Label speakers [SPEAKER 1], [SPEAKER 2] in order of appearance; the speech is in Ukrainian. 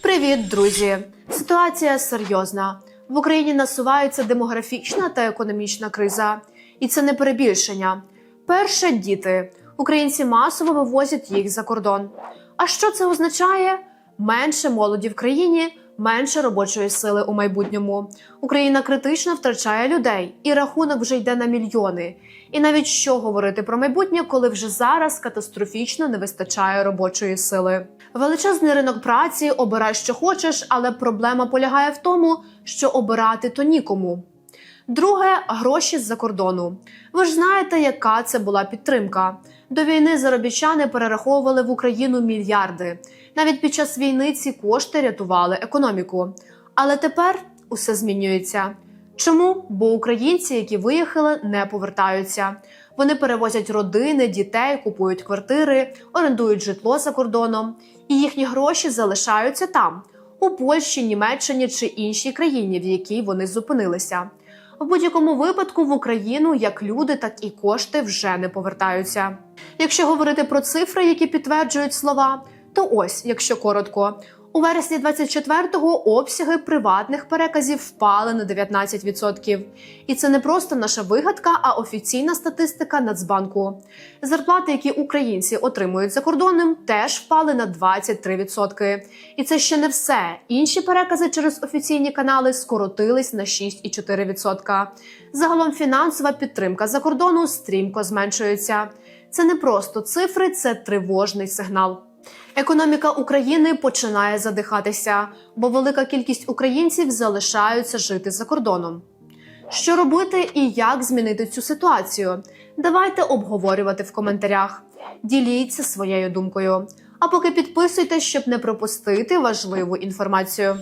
[SPEAKER 1] Привіт, друзі! Ситуація серйозна. В Україні насувається демографічна та економічна криза, і це не перебільшення. Перше діти. Українці масово вивозять їх за кордон. А що це означає? Менше молоді в країні, менше робочої сили у майбутньому. Україна критично втрачає людей, і рахунок вже йде на мільйони. І навіть що говорити про майбутнє, коли вже зараз катастрофічно не вистачає робочої сили. Величезний ринок праці, обирай, що хочеш, але проблема полягає в тому, що обирати то нікому. Друге гроші з-за кордону. Ви ж знаєте, яка це була підтримка. До війни заробітчани перераховували в Україну мільярди. Навіть під час війни ці кошти рятували економіку. Але тепер усе змінюється. Чому? Бо українці, які виїхали, не повертаються. Вони перевозять родини, дітей, купують квартири, орендують житло за кордоном, і їхні гроші залишаються там, у Польщі, Німеччині чи іншій країні, в якій вони зупинилися. В будь-якому випадку в Україну як люди, так і кошти вже не повертаються. Якщо говорити про цифри, які підтверджують слова, то ось, якщо коротко, у вересні 24-го обсяги приватних переказів впали на 19%. І це не просто наша вигадка, а офіційна статистика Нацбанку. Зарплати, які українці отримують за кордоном, теж впали на 23%. І це ще не все. Інші перекази через офіційні канали скоротились на 6,4%. Загалом фінансова підтримка за кордону стрімко зменшується. Це не просто цифри, це тривожний сигнал. Економіка України починає задихатися, бо велика кількість українців залишаються жити за кордоном. Що робити і як змінити цю ситуацію? Давайте обговорювати в коментарях. Діліться своєю думкою. А поки підписуйтесь, щоб не пропустити важливу інформацію.